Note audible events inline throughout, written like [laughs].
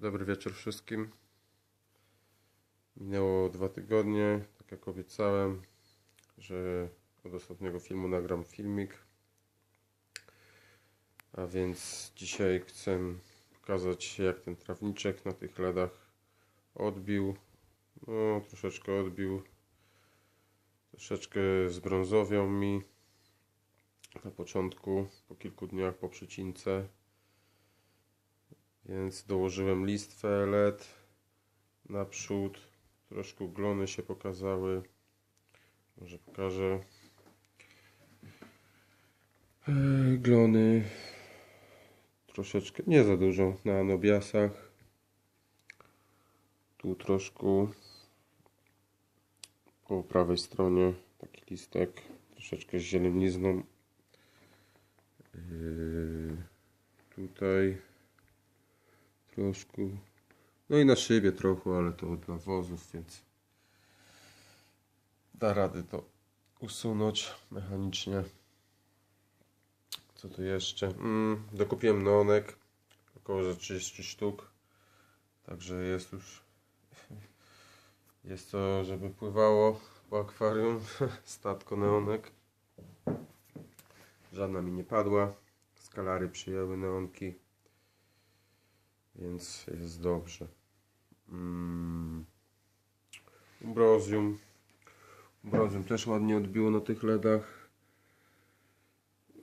Dobry wieczór wszystkim. Minęło dwa tygodnie, tak jak obiecałem, że od ostatniego filmu nagram filmik. A więc dzisiaj chcę pokazać jak ten trawniczek na tych ledach odbił. No, troszeczkę odbił. Troszeczkę zbrązowiał mi na początku, po kilku dniach po przycince. Więc dołożyłem listwę LED naprzód. Troszkę glony się pokazały. Może pokażę. Eee, Glony troszeczkę, nie za dużo na anobiasach. Tu troszkę po prawej stronie taki listek, troszeczkę z zielenizną. Eee, Tutaj troszkę. No i na szybie trochę, ale to od nawozów, więc da rady to usunąć mechanicznie. Co tu jeszcze? Mm, dokupiłem neonek, około że 30 sztuk. Także jest już. Jest to, żeby pływało po akwarium. [laughs] Statko neonek. Żadna mi nie padła. Skalary przyjęły neonki. Więc jest dobrze. Mm. Umbrozium. Umbrozium też ładnie odbiło na tych ledach.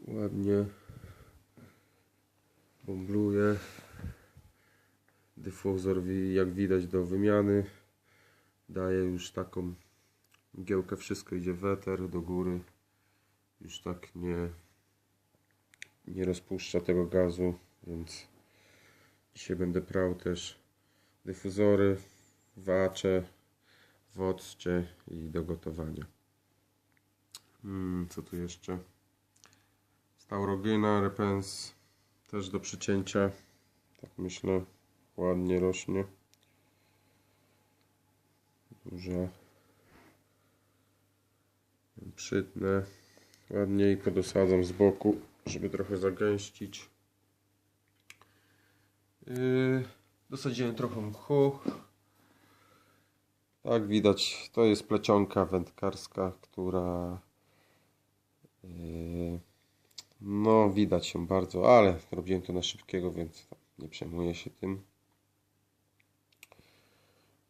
Ładnie bąbluje. Dyfuzor jak widać do wymiany. Daje już taką mgiełkę, wszystko idzie weter do góry. Już tak nie, nie rozpuszcza tego gazu, więc Dzisiaj będę prał też dyfuzory, wacze, w i do gotowania. Hmm, co tu jeszcze? Staurogyna, repens też do przycięcia. Tak myślę, ładnie rośnie. Duża. Przytnę. Ładnie i podosadzam z boku, żeby trochę zagęścić. Yy, dosadziłem trochę mchu. Tak widać, to jest plecionka wędkarska, która yy, no widać się bardzo, ale robiłem to na szybkiego, więc nie przejmuję się tym.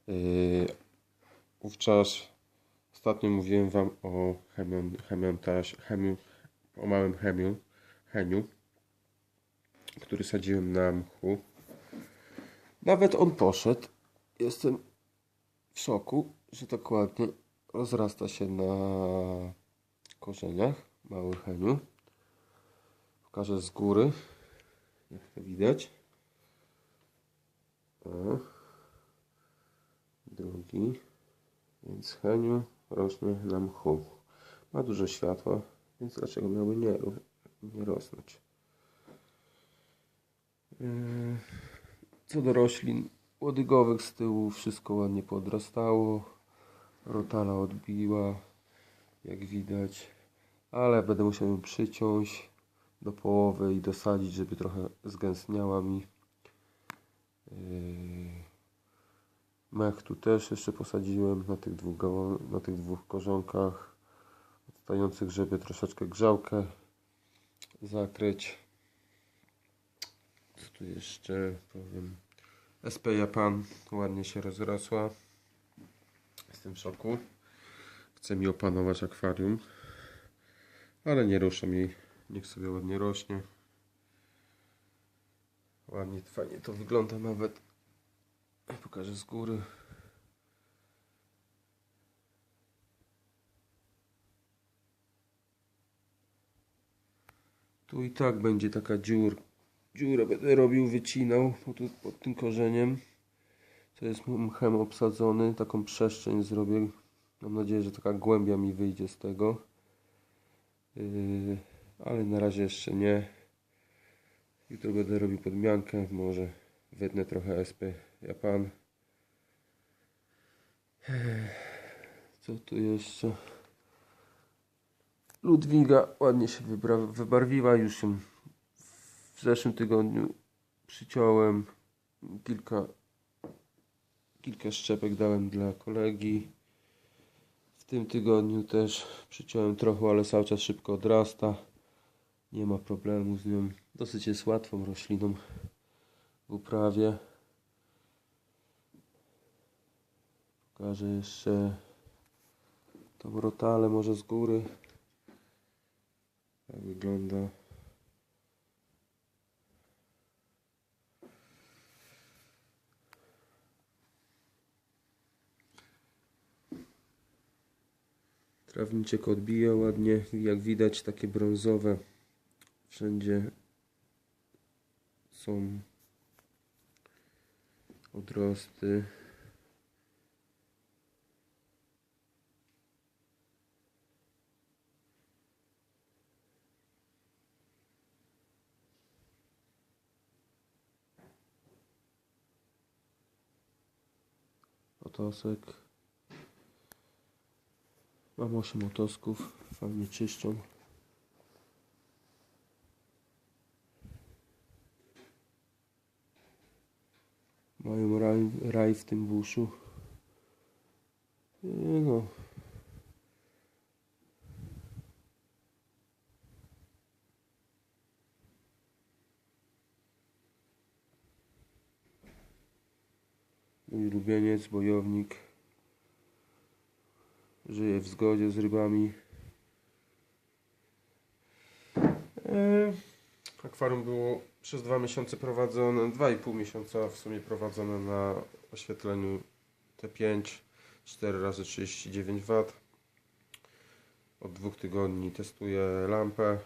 Yy, wówczas ostatnio mówiłem Wam o chemion, chemiontaż, chemiu, o małym chemiu, heniu, który sadziłem na mchu. Nawet on poszedł. Jestem w szoku, że tak ładnie rozrasta się na korzeniach mały heniu. Pokażę z góry, jak to widać. O. Drugi. Więc heniu rośnie na mchu. Ma dużo światła, więc dlaczego miałby nie, nie rosnąć? Yy. Co do roślin łodygowych z tyłu wszystko ładnie podrastało. Rotala odbiła, jak widać. Ale będę musiał ją przyciąć do połowy i dosadzić, żeby trochę zgęstniała mi. Yy, Mech tu też jeszcze posadziłem na tych dwóch, na tych dwóch korzonkach odstających, żeby troszeczkę grzałkę zakryć. Co tu jeszcze powiem? SP Japan ładnie się rozrosła. Jestem w szoku. Chce mi opanować akwarium. Ale nie ruszę jej. Niech sobie ładnie rośnie. Ładnie, fajnie to wygląda nawet. Pokażę z góry. Tu i tak będzie taka dziur, dziurę będę robił, wycinał pod, pod tym korzeniem. To jest mchem obsadzony, taką przestrzeń zrobię. Mam nadzieję, że taka głębia mi wyjdzie z tego. Yy, ale na razie jeszcze nie. Jutro będę robił podmiankę, może wytnę trochę SP Japan. Co tu jeszcze? Ludwiga ładnie się wybarwiła, już się w zeszłym tygodniu przyciąłem. Kilka, kilka szczepek dałem dla kolegi. W tym tygodniu też przyciąłem trochę, ale cały czas szybko odrasta. Nie ma problemu z nią. Dosyć jest łatwą rośliną w uprawie. Pokażę jeszcze tą rotalę może z góry. Jak wygląda. Trawniczek odbija ładnie, jak widać takie brązowe. Wszędzie są odrosty. Otosek. Mam 8 otosków, fajnie czyszczą. Mają raj, raj w tym buszu. No. Mój ulubieniec, bojownik. Żyje w zgodzie z rybami. E, Akwarium było przez dwa miesiące prowadzone, dwa i pół miesiąca w sumie prowadzone na oświetleniu T5 4 razy 39 W. Od dwóch tygodni testuję lampę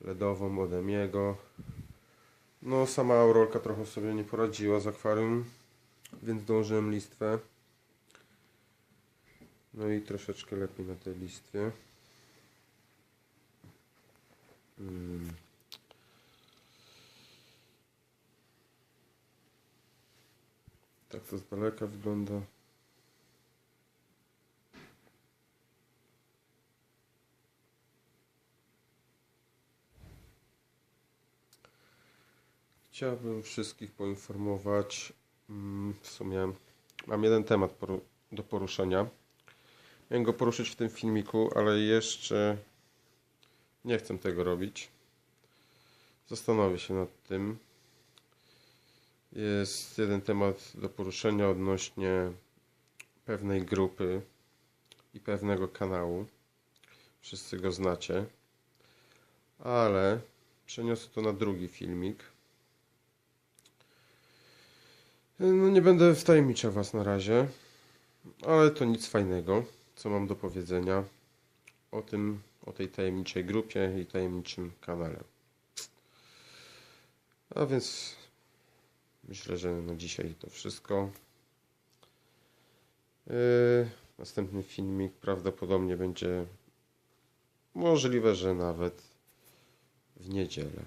LEDową od Emiego. No sama Aurorka trochę sobie nie poradziła z akwarium, więc dążyłem listwę. No i troszeczkę lepiej na tej listwie. Mm. Tak to z daleka wygląda. Chciałbym wszystkich poinformować. mm, W sumie mam jeden temat do poruszenia. Go poruszyć w tym filmiku, ale jeszcze nie chcę tego robić. Zastanowię się nad tym. Jest jeden temat do poruszenia odnośnie pewnej grupy i pewnego kanału. Wszyscy go znacie. Ale przeniosę to na drugi filmik. No nie będę wtajemniczał Was na razie, ale to nic fajnego, co mam do powiedzenia o tym, o tej tajemniczej grupie i tajemniczym kanale. A więc myślę, że na dzisiaj to wszystko. Yy, następny filmik prawdopodobnie będzie możliwe, że nawet w niedzielę.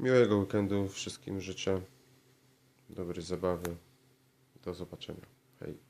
Miłego weekendu wszystkim życzę. Dobrej zabawy. Do zobaczenia. Hej.